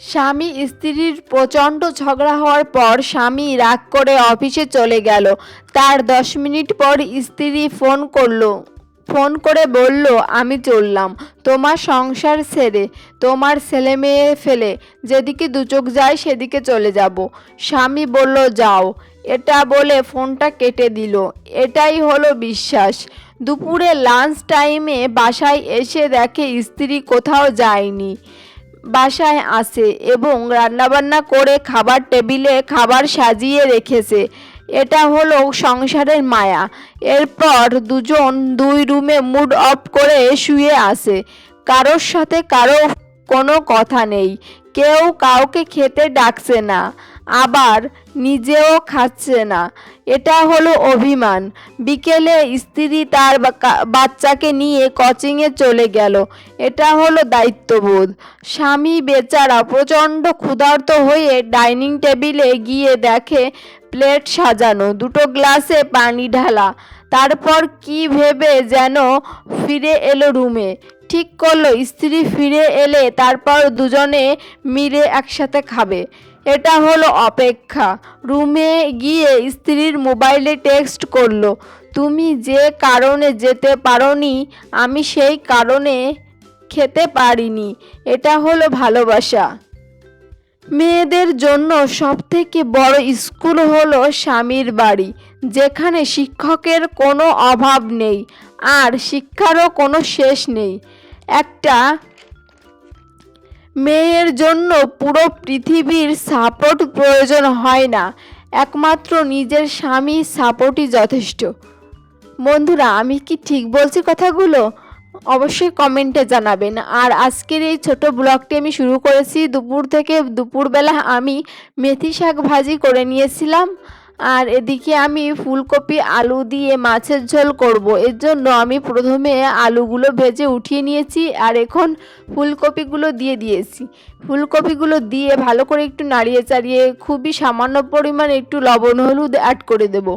স্বামী স্ত্রীর প্রচণ্ড ঝগড়া হওয়ার পর স্বামী রাগ করে অফিসে চলে গেল। তার দশ মিনিট পর স্ত্রী ফোন করল। ফোন করে বলল, আমি চললাম। তোমার সংসার ছেড়ে তোমার ছেলে মেয়ে ফেলে, যেদিকে দু চোখ যায় সেদিকে চলে যাব। স্বামী বলল, যাও। এটা বলে ফোনটা কেটে দিল। এটাই হলো বিশ্বাস। দুপুরে লাঞ্চ টাইমে বাসায় এসে দেখে স্ত্রী কোথাও যায়নি। বাসায় আসে এবং রান্নাবান্না করে খাবার টেবিলে খাবার সাজিয়ে রেখেছে। এটা হলো সংসারের মায়া। এরপর দুজন দুই রুমে মুড অফ করে শুয়ে আসে কারোর সাথে কারও কোনো কথা নেই। কেউ কাউকে খেতে ডাকছে না। আবার নিজেও খাচ্ছে না। এটা হলো অভিমান। বিকেলে স্ত্রী তার বাচ্চাকে নিয়ে কোচিংয়ে চলে গেল। এটা হলো দায়িত্ববোধ। স্বামী বেচারা প্রচণ্ড ক্ষুধার্ত হয়ে ডাইনিং টেবিলে গিয়ে দেখে প্লেট সাজানো, দুটো গ্লাসে পানি ঢালা। তারপর কি ভেবে যেন ফিরে এলো রুমে। ঠিক করল, স্ত্রী ফিরে এলে তারপর দুজনে মিলে একসাথে খাবে। এটা হলো অপেক্ষা। রুমে গিয়ে স্ত্রীর মোবাইলে টেক্সট করল, তুমি যে কারণে যেতে পারোনি, আমি সেই কারণে খেতে পারিনি। এটা হলো ভালোবাসা। মেয়েদের জন্য সবথেকে বড় স্কুল হলো স্বামীর বাড়ি, যেখানে শিক্ষকের কোনো অভাব নেই, আর শিক্ষারও কোনো শেষ নেই। একটা মেয়ের জন্য পুরো পৃথিবীর সাপোর্ট প্রয়োজন হয় না। একমাত্র নিজের স্বামীর সাপোর্টই যথেষ্ট। বন্ধুরা, আমি কি ঠিক বলছি কথাগুলো? অবশ্যই কমেন্টে জানাবেন। আর আজকের এই ছোট ব্লগটি আমি শুরু করেছি। দুপুর থেকে দুপুরবেলা আমি মেথি শাক ভাজি করে নিয়েছিলাম। আর এদিকে আমি ফুলকপি, আলু দিয়ে মাছের ঝোল করব। এর জন্য আমি প্রথমে আলুগুলো ভেজে উঠিয়ে নিয়েছি আর এখন ফুলকপিগুলো দিয়ে দিয়েছি। ফুলকপিগুলো দিয়ে ভালো করে একটু নাড়িয়ে চাড়িয়ে খুবই সামান্য পরিমাণ একটু লবণ, হলুদ অ্যাড করে দেবো।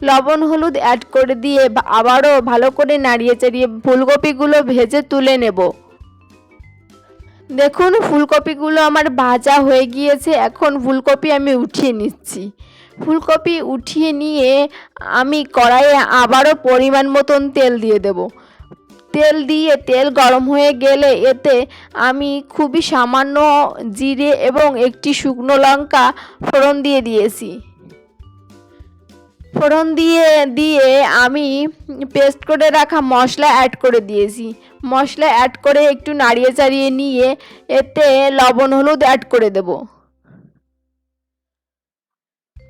লবণ, হলুদ অ্যাড করে দিয়ে আবারও ভালো করে নাড়িয়ে চাড়িয়ে ফুলকপিগুলো ভেজে তুলে নেব। দেখুন, ফুলকপিগুলো আমার ভাজা হয়ে গিয়েছে। এখন ফুলকপি আমি উঠিয়ে নিচ্ছি। ফুলকপি উঠিয়ে নিয়ে আমি কড়াইয়ে আবারও পরিমাণ মতন তেল দিয়ে দেব। তেল দিয়ে তেল গরম হয়ে গেলে এতে আমি খুবই সামান্য জিরে এবং একটি শুকনো লঙ্কা ফোড়ন দিয়ে দিয়েছি। ফোড়ন দিয়ে দিয়ে আমি পেস্ট করে রাখা মশলা অ্যাড করে দিয়েছি। মশলা অ্যাড করে একটু নাড়িয়ে চাড়িয়ে নিয়ে এতে লবণ, হলুদ অ্যাড করে দেব।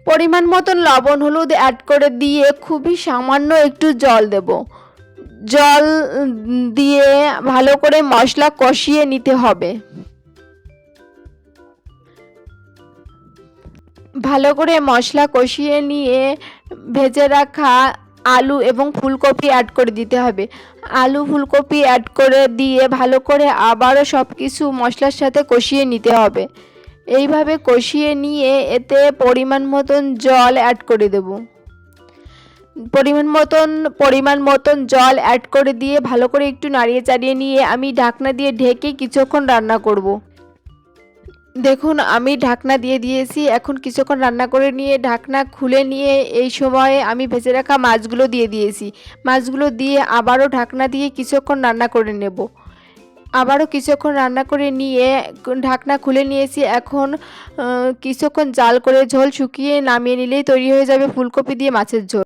পরিমাণ মতন লবণ হলুদ অ্যাড করে দিয়ে খুবই সামান্য একটু জল দেব। জল দিয়ে ভালো করে মশলা কষিয়ে নিতে হবে। ভালো করে মশলা কষিয়ে নিয়ে ভেজে রাখা আলু এবং ফুলকপি অ্যাড করে দিতে হবে। আলু, ফুলকপি অ্যাড করে দিয়ে ভালো করে আবারও সব কিছু মশলার সাথে কষিয়ে নিতে হবে। এইভাবে কষিয়ে নিয়ে এতে পরিমাণ মতন জল অ্যাড করে দেব। পরিমাণ মতন পরিমাণ মতন জল অ্যাড করে দিয়ে ভালো করে একটু নাড়িয়ে চাড়িয়ে নিয়ে আমি ঢাকনা দিয়ে ঢেকে কিছুক্ষণ রান্না করব। দেখুন, আমি ঢাকনা দিয়ে দিয়েছি। এখন কিছুক্ষণ রান্না করে নিয়ে, ঢাকনা খুলে নিয়ে এই সময়ে আমি ভেজে রাখা মাছগুলো দিয়ে দিয়েছি। মাছগুলো দিয়ে আবারও ঢাকনা দিয়ে কিছুক্ষণ রান্না করে নেব। আবারও কিছুক্ষণ রান্না করে নিয়ে ঢাকনা খুলে নিয়েছি। এখন কিছুক্ষণ জাল করে ঝোল শুকিয়ে নামিয়ে নিলেই তৈরি হয়ে যাবে ফুলকপি দিয়ে মাছের ঝোল।